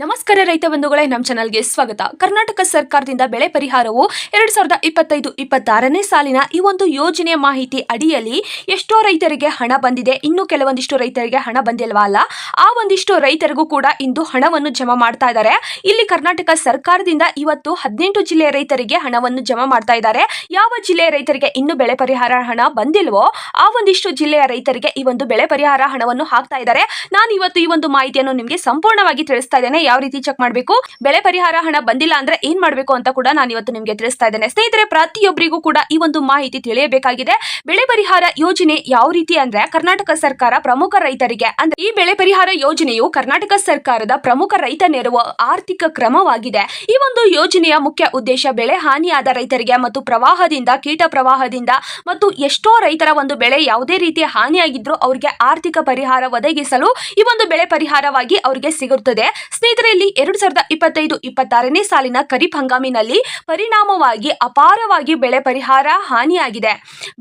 ನಮಸ್ಕಾರ ರೈತ ಬಂಧುಗಳೇ ನಮ್ಮ ಚಾನಲ್ಗೆ ಸ್ವಾಗತ. ಕರ್ನಾಟಕ ಸರ್ಕಾರದಿಂದ ಬೆಳೆ ಪರಿಹಾರವು ಎರಡು ಸಾವಿರದ ಇಪ್ಪತ್ತೈದು, ಇಪ್ಪತ್ತಾರನೇ ಸಾಲಿನ ಈ ಒಂದು ಯೋಜನೆಯ ಮಾಹಿತಿ ಅಡಿಯಲ್ಲಿ ಎಷ್ಟೋ ರೈತರಿಗೆ ಹಣ ಬಂದಿದೆ. ಇನ್ನು ಕೆಲವೊಂದಿಷ್ಟು ರೈತರಿಗೆ ಹಣ ಬಂದಿಲ್ವಾ ಅಲ್ಲ? ಆ ಒಂದಿಷ್ಟು ರೈತರಿಗೂ ಕೂಡ ಇಂದು ಹಣವನ್ನು ಜಮಾ ಮಾಡ್ತಾ ಇದ್ದಾರೆ. ಇಲ್ಲಿ ಕರ್ನಾಟಕ ಸರ್ಕಾರದಿಂದ ಇವತ್ತು ಹದಿನೆಂಟು ಜಿಲ್ಲೆಯ ರೈತರಿಗೆ ಹಣವನ್ನು ಜಮಾ ಮಾಡ್ತಾ ಇದ್ದಾರೆ. ಯಾವ ಜಿಲ್ಲೆಯ ರೈತರಿಗೆ ಇನ್ನು ಬೆಳೆ ಪರಿಹಾರ ಹಣ ಬಂದಿಲ್ವೋ, ಆ ಒಂದಿಷ್ಟು ಜಿಲ್ಲೆಯ ರೈತರಿಗೆ ಈ ಒಂದು ಬೆಳೆ ಪರಿಹಾರ ಹಣವನ್ನು ಹಾಕ್ತಾ ಇದ್ದಾರೆ. ನಾನು ಇವತ್ತು ಈ ಒಂದು ಮಾಹಿತಿಯನ್ನು ನಿಮಗೆ ಸಂಪೂರ್ಣವಾಗಿ ತಿಳಿಸ್ತಾ ಇದ್ದೇನೆ. ಯಾವ ರೀತಿ ಚೆಕ್ ಮಾಡಬೇಕು? ಬೆಳೆ ಪರಿಹಾರ ಹಣ ಬಂದಿಲ್ಲ ಅಂದ್ರೆ ಏನ್ ಮಾಡಬೇಕು ಅಂತ ಕೂಡ ನಾನು ಇವತ್ತು ನಿಮಗೆ ತಿಳಿಸ್ತಾ ಇದ್ದೇನೆ. ಸ್ನೇಹಿತರೆ, ಪ್ರತಿಯೊಬ್ಬರಿಗೂ ಕೂಡ ಈ ಒಂದು ಮಾಹಿತಿ ತಿಳಿಯಬೇಕಾಗಿದೆ. ಬೆಳೆ ಪರಿಹಾರ ಯೋಜನೆ ಯಾವ ರೀತಿ ಅಂದ್ರೆ ಕರ್ನಾಟಕ ಸರ್ಕಾರ ಪ್ರಮುಖ ರೈತರಿಗೆ ಅಂದ್ರೆ ಈ ಬೆಳೆ ಪರಿಹಾರ ಯೋಜನೆಯು ಕರ್ನಾಟಕ ಸರ್ಕಾರದ ಪ್ರಮುಖ ರೈತ ನೆರವು ಆರ್ಥಿಕ ಕ್ರಮವಾಗಿದೆ. ಈ ಒಂದು ಯೋಜನೆಯ ಮುಖ್ಯ ಉದ್ದೇಶ ಬೆಳೆ ಹಾನಿಯಾದ ರೈತರಿಗೆ ಮತ್ತು ಪ್ರವಾಹದಿಂದ, ಕೀಟ ಪ್ರವಾಹದಿಂದ ಮತ್ತು ಎಷ್ಟೋ ರೈತರ ಒಂದು ಬೆಳೆ ಯಾವುದೇ ರೀತಿಯ ಹಾನಿಯಾಗಿದ್ರು ಅವರಿಗೆ ಆರ್ಥಿಕ ಪರಿಹಾರ ಒದಗಿಸಲು ಈ ಒಂದು ಬೆಳೆ ಪರಿಹಾರವಾಗಿ ಅವರಿಗೆ ಸಿಗುತ್ತದೆ. ಸ್ನೇಹಿತರೆ ಇಲ್ಲಿ ಎರಡು ಸಾವಿರದ ಇಪ್ಪತ್ತೈದು ಇಪ್ಪತ್ತಾರನೇ ಸಾಲಿನ ಖರೀಫ್ ಹಂಗಾಮಿನಲ್ಲಿ ಪರಿಣಾಮವಾಗಿ ಅಪಾರವಾಗಿ ಬೆಳೆ ಪರಿಹಾರ ಹಾನಿಯಾಗಿದೆ.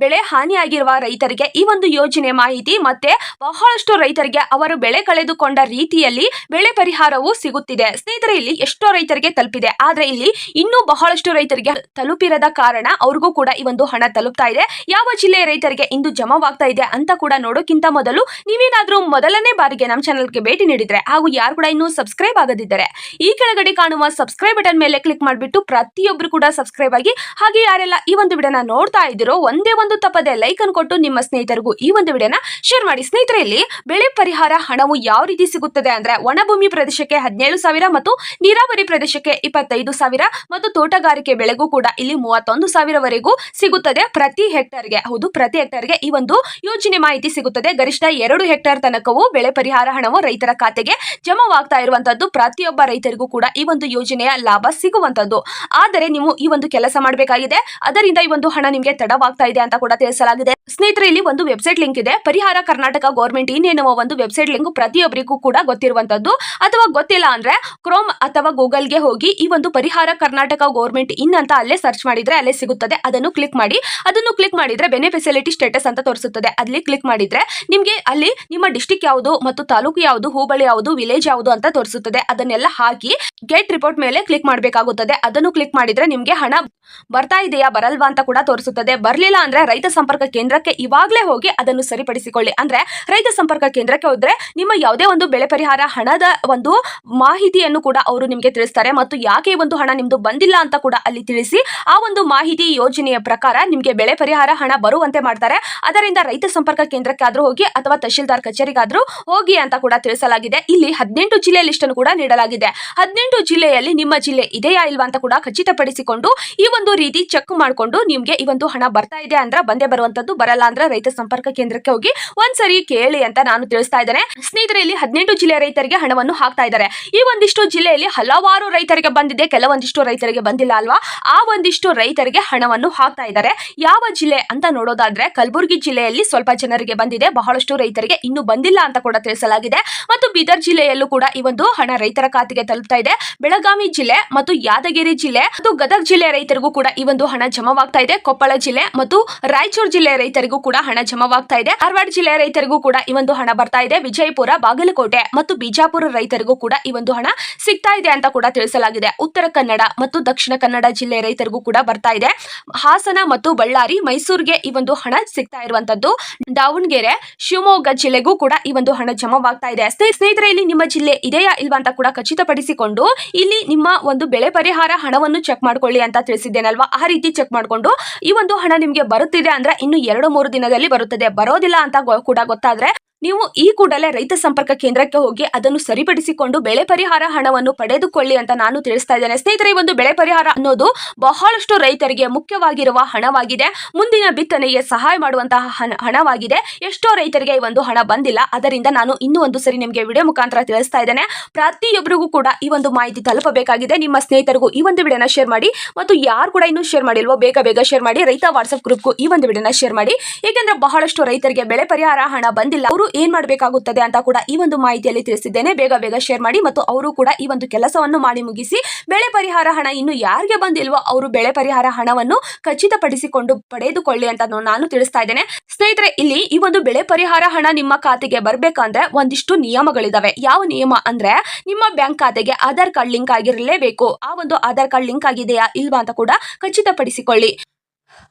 ಬೆಳೆ ಹಾನಿಯಾಗಿರುವ ರೈತರಿಗೆ ಈ ಒಂದು ಯೋಜನೆ ಮಾಹಿತಿ ಮತ್ತೆ ಬಹಳಷ್ಟು ರೈತರಿಗೆ ಅವರು ಬೆಳೆ ಕಳೆದುಕೊಂಡ ರೀತಿಯಲ್ಲಿ ಬೆಳೆ ಪರಿಹಾರವು ಸಿಗುತ್ತಿದೆ. ಸ್ನೇಹಿತರೆ, ಇಲ್ಲಿ ಎಷ್ಟೋ ರೈತರಿಗೆ ತಲುಪಿದೆ. ಆದರೆ ಇಲ್ಲಿ ಇನ್ನೂ ಬಹಳಷ್ಟು ರೈತರಿಗೆ ತಲುಪಿರದ ಕಾರಣ ಅವ್ರಿಗೂ ಕೂಡ ಈ ಒಂದು ಹಣ ತಲುಪ್ತಾ ಇದೆ. ಯಾವ ಜಿಲ್ಲೆಯ ರೈತರಿಗೆ ಇಂದು ಜಮಾವಾಗ್ತಾ ಇದೆ ಅಂತ ಕೂಡ ನೋಡೋಕ್ಕಿಂತ ಮೊದಲು ನೀವೇನಾದ್ರೂ ಮೊದಲನೇ ಬಾರಿಗೆ ನಮ್ಮ ಚಾನಲ್ಗೆ ಭೇಟಿ ನೀಡಿದ್ರೆ ಹಾಗೂ ಯಾರು ಕೂಡ ಇನ್ನೂ ಸಬ್ಸ್ಕ್ರೈಬ್ ಆಗದಿದ್ದರೆ. ಈ ಕೆಳಗಡೆ ಕಾಣುವ ಸಬ್ಸ್ಕ್ರೈಬ್ ಬಟನ್ ಮೇಲೆ ಕ್ಲಿಕ್ ಮಾಡಿಬಿಟ್ಟು ಪ್ರತಿಯೊಬ್ಬರು ಕೂಡ ಸಬ್ಸ್ಕ್ರೈಬ್ ಆಗಿ, ಹಾಗೆ ಯಾರೆಲ್ಲ ಈ ಒಂದು ವಿಡಿಯೋನ ನೋಡ್ತಾ ಇದ್ದೀರೋ, ಒಂದೇ ಒಂದು ತಪ್ಪದೆ ಲೈಕ್ ಅನ್ನು ಕೊಟ್ಟು ನಿಮ್ಮ ಸ್ನೇಹಿತರಿಗೂ ಈ ಒಂದು ವಿಡಿಯೋನ ಶೇರ್ ಮಾಡಿ. ಸ್ನೇಹಿತರೆ ಇಲ್ಲಿ ಬೆಳೆ ಪರಿಹಾರ ಹಣವು ಯಾವ ರೀತಿ ಸಿಗುತ್ತದೆ ಅಂದ್ರೆ ಒಣಭೂಮಿ ಪ್ರದೇಶಕ್ಕೆ ಹದಿನೇಳು ಸಾವಿರ ಮತ್ತು ನೀರಾವರಿ ಪ್ರದೇಶಕ್ಕೆ ಇಪ್ಪತ್ತೈದು ಸಾವಿರ ಮತ್ತು ತೋಟಗಾರಿಕೆ ಬೆಳೆಗೂ ಕೂಡ ಇಲ್ಲಿ ಮೂವತ್ತೊಂದು ಸಾವಿರವರೆಗೂ ಸಿಗುತ್ತದೆ ಪ್ರತಿ ಹೆಕ್ಟರ್ಗೆ. ಹೌದು, ಪ್ರತಿ ಹೆಕ್ಟರ್ಗೆ ಈ ಒಂದು ಯೋಜನೆ ಮಾಹಿತಿ ಸಿಗುತ್ತದೆ. ಗರಿಷ್ಠ ಎರಡು ಹೆಕ್ಟರ್ ತನಕವೂ ಬೆಳೆ ಪರಿಹಾರ ಹಣವು ರೈತರ ಖಾತೆಗೆ ಜಮಾವಾಗ್ತಾ ಇರುವಂತದ್ದು ಪ್ರತಿಯೊಬ್ಬ ರೈತರಿಗೂ ಕೂಡ ಈ ಒಂದು ಯೋಜನೆಯ ಲಾಭ ಸಿಗುವಂತದ್ದು. ಆದರೆ ನೀವು ಈ ಒಂದು ಕೆಲಸ ಮಾಡಬೇಕಾಗಿದೆ. ಅದರಿಂದ ಈ ಒಂದು ಹಣ ನಿಮಗೆ ತಡವಾಗ್ತಾ ಇದೆ ಅಂತ ಕೂಡ ತಿಳಿಸಲಾಗಿದೆ. ಸ್ನೇಹಿತರೆ, ಇಲ್ಲಿ ಒಂದು ವೆಬ್ಸೈಟ್ ಲಿಂಕ್ ಇದೆ. ಪರಿಹಾರ ಕರ್ನಾಟಕ ಗೌರ್ಮೆಂಟ್ ಇನ್ ಎನ್ನುವ ಒಂದು ವೆಬ್ಸೈಟ್ ಲಿಂಕ್ ಪ್ರತಿಯೊಬ್ಬರಿಗೂ ಕೂಡ ಗೊತ್ತಿರುವಂತದ್ದು. ಅಥವಾ ಗೊತ್ತಿಲ್ಲ ಅಂದ್ರೆ ಕ್ರೋಮ್ ಅಥವಾ ಗೂಗಲ್ಗೆ ಹೋಗಿ ಈ ಒಂದು ಪರಿಹಾರ ಕರ್ನಾಟಕ ಗೌರ್ಮೆಂಟ್ ಇನ್ ಅಂತ ಅಲ್ಲೇ ಸರ್ಚ್ ಮಾಡಿದ್ರೆ ಅಲ್ಲೇ ಸಿಗುತ್ತದೆ. ಅದನ್ನು ಕ್ಲಿಕ್ ಮಾಡಿ. ಅದನ್ನು ಕ್ಲಿಕ್ ಮಾಡಿದ್ರೆ ಬೆನಿಫೆಸಿಲಿಟಿ ಸ್ಟೇಟಸ್ ಅಂತ ತೋರಿಸುತ್ತದೆ. ಅಲ್ಲಿ ಕ್ಲಿಕ್ ಮಾಡಿದ್ರೆ ನಿಮಗೆ ಅಲ್ಲಿ ನಿಮ್ಮ ಡಿಸ್ಟಿಕ್ ಯಾವುದು ಮತ್ತು ತಾಲೂಕು ಯಾವುದು, ಹೋಬಳಿ ಯಾವುದು, ವಿಲೇಜ್ ಯಾವುದು ಅಂತ ತೋರಿಸುತ್ತದೆ. ಅದನ್ನೆಲ್ಲ ಹಾಕಿ ಗೆಟ್ ರಿಪೋರ್ಟ್ ಮೇಲೆ ಕ್ಲಿಕ್ ಮಾಡಬೇಕಾಗುತ್ತದೆ. ಅದನ್ನು ಕ್ಲಿಕ್ ಮಾಡಿದ್ರೆ ನಿಮಗೆ ಹಣ ಬರ್ತಾ ಇದೆಯಾ, ಬರಲ್ವಾ ಅಂತ ಕೂಡ ತೋರಿಸುತ್ತದೆ. ಬರಲಿಲ್ಲ ಅಂದ್ರೆ ರೈತ ಸಂಪರ್ಕ ಕೇಂದ್ರಕ್ಕೆ ಇವಾಗಲೇ ಹೋಗಿ ಅದನ್ನು ಸರಿಪಡಿಸಿಕೊಳ್ಳಿ. ಅಂದ್ರೆ ರೈತ ಸಂಪರ್ಕ ಕೇಂದ್ರಕ್ಕೆ ಹೋದ್ರೆ ನಿಮ್ಮ ಯಾವುದೇ ಒಂದು ಬೆಳೆ ಪರಿಹಾರ, ಹಣದ ಒಂದು ಮಾಹಿತಿಯನ್ನು ಕೂಡ ಅವರು ನಿಮಗೆ ತಿಳಿಸ್ತಾರೆ. ಮತ್ತು ಯಾಕೆ ಒಂದು ಹಣ ನಿಮ್ದು ಬಂದಿಲ್ಲ ಅಂತ ಕೂಡ ಅಲ್ಲಿ ತಿಳಿಸಿ ಆ ಒಂದು ಮಾಹಿತಿ ಯೋಜನೆಯ ಪ್ರಕಾರ ನಿಮಗೆ ಬೆಳೆ ಪರಿಹಾರ, ಹಣ ಬರುವಂತೆ ಮಾಡ್ತಾರೆ. ಅದರಿಂದ ರೈತ ಸಂಪರ್ಕ ಕೇಂದ್ರಕ್ಕೆ ಆದ್ರೂ ಹೋಗಿ ಅಥವಾ ತಹಶೀಲ್ದಾರ್ ಕಚೇರಿಗಾದ್ರೂ ಹೋಗಿ ಅಂತ ಕೂಡ ತಿಳಿಸಲಾಗಿದೆ. ಇಲ್ಲಿ ಹದಿನೆಂಟು ಜಿಲ್ಲೆಯ ಲಿಸ್ಟ್ ಅನ್ನು ಕೂಡ ನೀಡಲಾಗಿದೆ. ಹದಿನೆಂಟು ಜಿಲ್ಲೆಯಲ್ಲಿ ನಿಮ್ಮ ಜಿಲ್ಲೆ ಇದೆಯಾ ಇಲ್ವಾ ಅಂತ ಕೂಡ ಖಚಿತಪಡಿಸಿಕೊಂಡು ಈ ಒಂದು ರೀತಿ ಚೆಕ್ ಮಾಡಿಕೊಂಡು ನಿಮ್ಗೆ ಈ ಒಂದು ಹಣ ಬರ್ತಾ ಇದೆ ಅಂದ್ರೆ ಬಂದೇ ಬರುವಂತದ್ದು ಬರಲ್ಲ ಅಂದ್ರೆ ರೈತ ಸಂಪರ್ಕ ಕೇಂದ್ರಕ್ಕೆ ಹೋಗಿ ಒಂದ್ಸರಿ ಕೇಳಿ ಅಂತ ನಾನು ತಿಳಿಸ್ತಾ ಇದ್ದೇನೆ. ಸ್ನೇಹಿತರೆ, ಇಲ್ಲಿ ಹದಿನೆಂಟು ಜಿಲ್ಲೆಯ ರೈತರಿಗೆ ಹಣವನ್ನು ಹಾಕ್ತಾ ಇದ್ದಾರೆ. ಈ ಒಂದಿಷ್ಟು ಜಿಲ್ಲೆಯಲ್ಲಿ ಹಲವಾರು ರೈತರಿಗೆ ಬಂದಿದೆ, ಕೆಲವೊಂದಿಷ್ಟು ರೈತರಿಗೆ ಬಂದಿಲ್ಲ ಅಲ್ವಾ? ಆ ಒಂದಿಷ್ಟು ರೈತರಿಗೆ ಹಣವನ್ನು ಹಾಕ್ತಾ ಇದ್ದಾರೆ. ಯಾವ ಜಿಲ್ಲೆ ಅಂತ ನೋಡೋದಾದ್ರೆ ಕಲಬುರಗಿ ಜಿಲ್ಲೆಯಲ್ಲಿ ಸ್ವಲ್ಪ ಜನರಿಗೆ ಬಂದಿದೆ, ಬಹಳಷ್ಟು ರೈತರಿಗೆ ಇನ್ನೂ ಬಂದಿಲ್ಲ ಅಂತ ಕೂಡ ತಿಳಿಸಲಾಗಿದೆ. ಬೀದರ್ ಜಿಲ್ಲೆಯಲ್ಲೂ ಕೂಡ ಈ ಒಂದು ಹಣ ರೈತರ ಖಾತೆಗೆ ತಲುಪ್ತಾ ಇದೆ. ಬೆಳಗಾವಿ ಜಿಲ್ಲೆ ಮತ್ತು ಯಾದಗಿರಿ ಜಿಲ್ಲೆ ಮತ್ತು ಗದಗ ಜಿಲ್ಲೆಯ ರೈತರಿಗೂ ಕೂಡ ಈ ಒಂದು ಹಣ ಜಮಾವಾಗ್ತಾ ಇದೆ. ಕೊಪ್ಪಳ ಜಿಲ್ಲೆ ಮತ್ತು ರಾಯಚೂರು ಜಿಲ್ಲೆಯ ರೈತರಿಗೂ ಕೂಡ ಹಣ ಜಮಾವಾಗ್ತಾ ಇದೆ. ಧಾರವಾಡ ಜಿಲ್ಲೆಯ ರೈತರಿಗೂ ಕೂಡ ಈ ಒಂದು ಹಣ ಬರ್ತಾ ಇದೆ. ವಿಜಯಪುರ, ಬಾಗಲಕೋಟೆ ಮತ್ತು ಬಿಜಾಪುರ ರೈತರಿಗೂ ಕೂಡ ಈ ಒಂದು ಹಣ ಸಿಗ್ತಾ ಇದೆ ಅಂತ ಕೂಡ ತಿಳಿಸಲಾಗಿದೆ. ಉತ್ತರ ಕನ್ನಡ ಮತ್ತು ದಕ್ಷಿಣ ಕನ್ನಡ ಜಿಲ್ಲೆ ರೈತರಿಗೂ ಕೂಡ ಬರ್ತಾ ಇದೆ. ಹಾಸನ ಮತ್ತು ಬಳ್ಳಾರಿ, ಮೈಸೂರಿಗೆ ಈ ಒಂದು ಹಣ ಸಿಗ್ತಾ ಇರುವಂತದ್ದು. ದಾವಣಗೆರೆ, ಶಿವಮೊಗ್ಗ ಜಿಲ್ಲೆಗೂ ಕೂಡ ಈ ಒಂದು ಹಣ ಜಮಾವಾಗ್ತಾ ಇದೆ. ಸ್ನೇಹಿತರೆ, ಇಲ್ಲಿ ನಿಮ್ಮ ಜಿಲ್ಲೆ ಇದೆಯಾ ಇಲ್ವಾ ಅಂತ ಕೂಡ ಖಚಿತಪಡಿಸಿಕೊಂಡು ಇಲ್ಲಿ ನಿಮ್ಮ ಒಂದು ಬೆಳೆ ಪರಿಹಾರ ಹಣವನ್ನು ಚೆಕ್ ಮಾಡ್ಕೊಳ್ಳಿ ಅಂತ ತಿಳಿಸಿದ್ದೇನಲ್ವಾ? ಆ ರೀತಿ ಚೆಕ್ ಮಾಡಿಕೊಂಡು ಈ ಒಂದು ಹಣ ನಿಮಗೆ ಬರುತ್ತಿದೆ ಅಂದ್ರೆ ಇನ್ನು ಎರಡು ಮೂರು ದಿನದಲ್ಲಿ ಬರುತ್ತದೆ. ಬರೋದಿಲ್ಲ ಅಂತ ಕೂಡ ಗೊತ್ತಾದ್ರೆ ನೀವು ಈ ಕೂಡಲೇ ರೈತ ಸಂಪರ್ಕ ಕೇಂದ್ರಕ್ಕೆ ಹೋಗಿ ಅದನ್ನು ಸರಿಪಡಿಸಿಕೊಂಡು ಬೆಳೆ ಪರಿಹಾರ ಹಣವನ್ನು ಪಡೆದುಕೊಳ್ಳಿ ಅಂತ ನಾನು ತಿಳಿಸ್ತಾ ಇದ್ದೇನೆ. ಸ್ನೇಹಿತರೆ, ಈ ಒಂದು ಬೆಳೆ ಪರಿಹಾರ ಅನ್ನೋದು ಬಹಳಷ್ಟು ರೈತರಿಗೆ ಮುಖ್ಯವಾಗಿರುವ ಹಣವಾಗಿದೆ. ಮುಂದಿನ ಬಿತ್ತನೆಗೆ ಸಹಾಯ ಮಾಡುವಂತಹ ಹಣ- ಹಣವಾಗಿದೆ. ಎಷ್ಟೋ ರೈತರಿಗೆ ಈ ಒಂದು ಹಣ ಬಂದಿಲ್ಲ. ಅದರಿಂದ ನಾನು ಇನ್ನೂ ಒಂದು ಸರಿ ನಿಮಗೆ ವಿಡಿಯೋ ಮುಖಾಂತರ ತಿಳಿಸ್ತಾ ಇದ್ದೇನೆ. ಪ್ರತಿಯೊಬ್ಬರಿಗೂ ಕೂಡ ಈ ಒಂದು ಮಾಹಿತಿ ತಲುಪಬೇಕಾಗಿದೆ. ನಿಮ್ಮ ಸ್ನೇಹಿತರಿಗೂ ಈ ಒಂದು ವಿಡಿಯೋನ ಶೇರ್ ಮಾಡಿ ಮತ್ತು ಯಾರು ಕೂಡ ಇನ್ನೂ ಶೇರ್ ಮಾಡಿಲ್ವೋ, ಬೇಗ ಬೇಗ ಶೇರ್ ಮಾಡಿ. ರೈತ ವಾಟ್ಸ್ಆಪ್ ಗ್ರೂಪ್ಗೂ ಈ ಒಂದು ವಿಡಿಯೋನ ಶೇರ್ ಮಾಡಿ. ಏಕೆಂದ್ರೆ ಬಹಳಷ್ಟು ರೈತರಿಗೆ ಬೆಳೆ ಪರಿಹಾರ ಹಣ ಬಂದಿಲ್ಲ. ಅವರು ಏನ್ ಮಾಡಬೇಕಾಗುತ್ತದೆ ಅಂತ ಕೂಡ ಈ ಒಂದು ಮಾಹಿತಿಯಲ್ಲಿ ತಿಳಿಸಿದ್ದೇನೆ. ಬೇಗ ಬೇಗ ಶೇರ್ ಮಾಡಿ ಮತ್ತು ಅವರು ಕೂಡ ಈ ಒಂದು ಕೆಲಸವನ್ನು ಮಾಡಿ ಮುಗಿಸಿ. ಬೆಳೆ ಪರಿಹಾರ ಹಣ ಇನ್ನು ಯಾರಿಗೆ ಬಂದಿಲ್ವೋ ಅವರು ಬೆಳೆ ಪರಿಹಾರ ಹಣವನ್ನು ಖಚಿತಪಡಿಸಿಕೊಂಡು ಪಡೆದುಕೊಳ್ಳಿ ಅಂತ ನಾನು ತಿಳಿಸ್ತಾ ಇದ್ದೇನೆ. ಸ್ನೇಹಿತರೆ, ಇಲ್ಲಿ ಈ ಒಂದು ಬೆಳೆ ಪರಿಹಾರ ಹಣ ನಿಮ್ಮ ಖಾತೆಗೆ ಬರಬೇಕಂದ್ರೆ ಒಂದಿಷ್ಟು ನಿಯಮಗಳಿದಾವೆ. ಯಾವ ನಿಯಮ ಅಂದ್ರೆ ನಿಮ್ಮ ಬ್ಯಾಂಕ್ ಖಾತೆಗೆ ಆಧಾರ್ ಕಾರ್ಡ್ ಲಿಂಕ್ ಆಗಿರಲೇಬೇಕು. ಆ ಒಂದು ಆಧಾರ್ ಕಾರ್ಡ್ ಲಿಂಕ್ ಆಗಿದೆಯಾ ಇಲ್ವಾ ಅಂತ ಕೂಡ ಖಚಿತಪಡಿಸಿಕೊಳ್ಳಿ.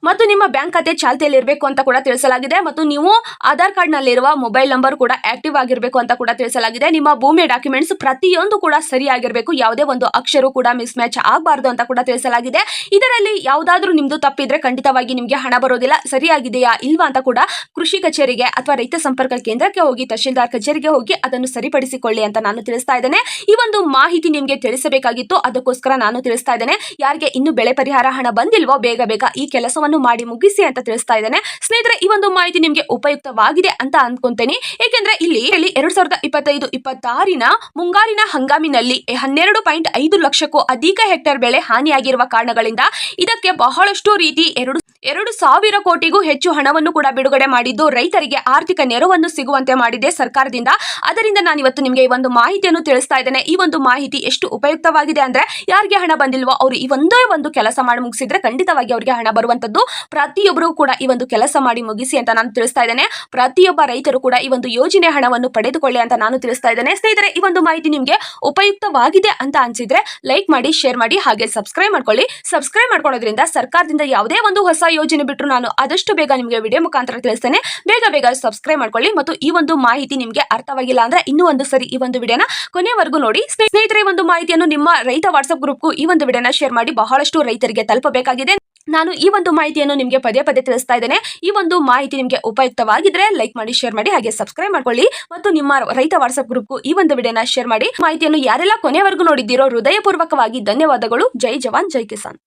ಮತ್ತು ನಿಮ್ಮ ಬ್ಯಾಂಕ್ ಖಾತೆ ಚಾಲ್ತಿಯಲ್ಲಿ ಇರಬೇಕು ಅಂತ ಕೂಡ ತಿಳಿಸಲಾಗಿದೆ. ಮತ್ತು ನೀವು ಆಧಾರ್ ಕಾರ್ಡ್ನಲ್ಲಿರುವ ಮೊಬೈಲ್ ನಂಬರ್ ಕೂಡ ಆಕ್ಟಿವ್ ಆಗಿರಬೇಕು ಅಂತ ಕೂಡ ತಿಳಿಸಲಾಗಿದೆ. ನಿಮ್ಮ ಭೂಮಿ ಡಾಕ್ಯುಮೆಂಟ್ಸ್ ಪ್ರತಿಯೊಂದು ಕೂಡ ಸರಿಯಾಗಿರಬೇಕು. ಯಾವುದೇ ಒಂದು ಅಕ್ಷರ ಕೂಡ ಮಿಸ್ ಮ್ಯಾಚ್ ಆಗಬಾರ್ದು ಅಂತ ಕೂಡ ತಿಳಿಸಲಾಗಿದೆ. ಇದರಲ್ಲಿ ಯಾವುದಾದ್ರೂ ನಿಮ್ದು ತಪ್ಪಿದ್ರೆ ಖಂಡಿತವಾಗಿ ನಿಮಗೆ ಹಣ ಬರೋದಿಲ್ಲ. ಸರಿಯಾಗಿದೆಯಾ ಇಲ್ವಾ ಅಂತ ಕೂಡ ಕೃಷಿ ಕಚೇರಿಗೆ ಅಥವಾ ರೈತ ಸಂಪರ್ಕ ಕೇಂದ್ರಕ್ಕೆ ಹೋಗಿ, ತಹಶೀಲ್ದಾರ್ ಕಚೇರಿಗೆ ಹೋಗಿ ಅದನ್ನು ಸರಿಪಡಿಸಿಕೊಳ್ಳಿ ಅಂತ ನಾನು ತಿಳಿಸ್ತಾ ಇದ್ದೇನೆ. ಈ ಒಂದು ಮಾಹಿತಿ ನಿಮಗೆ ತಿಳಿಸಬೇಕಾಗಿತ್ತು. ಅದಕ್ಕೋಸ್ಕರ ನಾನು ತಿಳಿಸ್ತಾ ಇದ್ದೇನೆ. ಯಾರಿಗೆ ಇನ್ನು ಬೆಳೆ ಪರಿಹಾರ ಹಣ ಬಂದಿಲ್ವೋ ಬೇಗ ಬೇಗ ಈ ಕೆಲಸವನ್ನು ಮಾಡಿ ಮುಗಿಸಿ ಅಂತ ತಿಳಿಸ್ತಾ ಇದ್ದಾನೆ. ಸ್ನೇಹಿತರೆ, ಈ ಒಂದು ಮಾಹಿತಿ ನಿಮಗೆ ಉಪಯುಕ್ತವಾಗಿದೆ ಅಂತ ಅನ್ಕೊಂತೇನೆ. ಏಕೆಂದ್ರೆ ಇಲ್ಲಿ ಎರಡ್ ಸಾವಿರದ ಇಪ್ಪತ್ತೈದು, ಇಪ್ಪತ್ತಾರಿನ ಮುಂಗಾರಿನ ಹಂಗಾಮಿನಲ್ಲಿ ಹನ್ನೆರಡು ಪಾಯಿಂಟ್ ಐದು ಲಕ್ಷಕ್ಕೂ ಅಧಿಕ ಹೆಕ್ಟೇರ್ ಬೆಳೆ ಹಾನಿಯಾಗಿರುವ ಕಾರಣಗಳಿಂದ ಇದಕ್ಕೆ ಬಹಳಷ್ಟು ರೀತಿ ಎರಡು ಎರಡು ಸಾವಿರ ಕೋಟಿಗೂ ಹೆಚ್ಚು ಹಣವನ್ನು ಕೂಡ ಬಿಡುಗಡೆ ಮಾಡಿದ್ದು ರೈತರಿಗೆ ಆರ್ಥಿಕ ನೆರವನ್ನು ಸಿಗುವಂತೆ ಮಾಡಿದೆ ಸರ್ಕಾರದಿಂದ. ಅದರಿಂದ ನಾನು ಇವತ್ತು ನಿಮಗೆ ಈ ಒಂದು ಮಾಹಿತಿಯನ್ನು ತಿಳಿಸ್ತಾ ಇದ್ದೇನೆ. ಈ ಒಂದು ಮಾಹಿತಿ ಎಷ್ಟು ಉಪಯುಕ್ತವಾಗಿದೆ ಅಂದ್ರೆ, ಯಾರಿಗೆ ಹಣ ಬಂದಿಲ್ವೋ ಅವರು ಈ ಒಂದೇ ಒಂದು ಕೆಲಸ ಮಾಡಿ ಮುಗಿಸಿದ್ರೆ ಖಂಡಿತವಾಗಿ ಅವರಿಗೆ ಹಣ ಬರುವಂತದ್ದು ಪ್ರತಿಯೊಬ್ಬರು ಕೂಡ ಈ ಒಂದು ಕೆಲಸ ಮಾಡಿ ಮುಗಿಸಿ ಅಂತ ನಾನು ತಿಳಿಸ್ತಾ ಇದ್ದೇನೆ. ಪ್ರತಿಯೊಬ್ಬ ರೈತರು ಕೂಡ ಈ ಒಂದು ಯೋಜನೆ ಹಣವನ್ನು ಪಡೆದುಕೊಳ್ಳಿ ಅಂತ ನಾನು ತಿಳಿಸ್ತಾ ಇದ್ದೇನೆ. ಸ್ನೇಹಿತರೆ, ಈ ಒಂದು ಮಾಹಿತಿ ನಿಮಗೆ ಉಪಯುಕ್ತವಾಗಿದೆ ಅಂತ ಅನ್ಸಿದ್ರೆ ಲೈಕ್ ಮಾಡಿ, ಶೇರ್ ಮಾಡಿ, ಹಾಗೆ ಸಬ್ಸ್ಕ್ರೈಬ್ ಮಾಡ್ಕೊಳ್ಳಿ. ಸಬ್ಸ್ಕ್ರೈಬ್ ಮಾಡ್ಕೊಳ್ಳೋದ್ರಿಂದ ಸರ್ಕಾರದಿಂದ ಯಾವುದೇ ಒಂದು ಹೊಸ ಯೋಜನೆ ಬಿಟ್ಟರು ನಾನು ಆದಷ್ಟು ಬೇಗ ನಿಮಗೆ ವಿಡಿಯೋ ಮುಖಾಂತರ ತಿಳಿಸ್ತೇನೆ. ಬೇಗ ಬೇಗ ಸಬ್ಸ್ಕ್ರೈಬ್ ಮಾಡ್ಕೊಳ್ಳಿ ಮತ್ತು ಈ ಒಂದು ಮಾಹಿತಿ ನಿಮಗೆ ಅರ್ಥವಾಗಿಲ್ಲ ಅಂದ್ರೆ ಇನ್ನೂ ಒಂದು ಸರಿ ಈ ಒಂದು ವಿಡಿಯೋನ ಕೊನೆವರೆಗೂ ನೋಡಿ. ಸ್ನೇಹಿತರೆ ಒಂದು ಮಾಹಿತಿಯನ್ನು ನಿಮ್ಮ ರೈತ ವಾಟ್ಸ್ಆಪ್ ಗ್ರೂಪ್ಗೂ ಈ ಒಂದು ವಿಡಿಯೋನ ಶೇರ್ ಮಾಡಿ ಬಹಳಷ್ಟು ರೈತರಿಗೆ ತಲುಪಬೇಕಾಗಿದೆ. ನಾನು ಈ ಒಂದು ಮಾಹಿತಿಯನ್ನು ನಿಮಗೆ ಪದೇ ಪದೇ ತಿಳಿಸ್ತಾ ಇದ್ದೇನೆ. ಈ ಒಂದು ಮಾಹಿತಿ ನಿಮಗೆ ಉಪಯುಕ್ತವಾಗಿದ್ರೆ ಲೈಕ್ ಮಾಡಿ, ಶೇರ್ ಮಾಡಿ, ಹಾಗೆ ಸಬ್ಸ್ಕ್ರೈಬ್ ಮಾಡ್ಕೊಳ್ಳಿ. ಮತ್ತು ನಿಮ್ಮ ರೈತ ವಾಟ್ಸ್ಆಪ್ ಗ್ರೂಪ್ಗೂ ಈ ಒಂದು ವಿಡಿಯೋನ ಶೇರ್ ಮಾಡಿ. ಮಾಹಿತಿಯನ್ನು ಯಾರೆಲ್ಲ ಕೊನೆವರೆಗೂ ನೋಡಿದ್ದೀರೋ ಹೃದಯಪೂರ್ವಕವಾಗಿ ಧನ್ಯವಾದಗಳು. ಜೈ ಜವಾನ್, ಜೈ ಕಿಸಾನ್.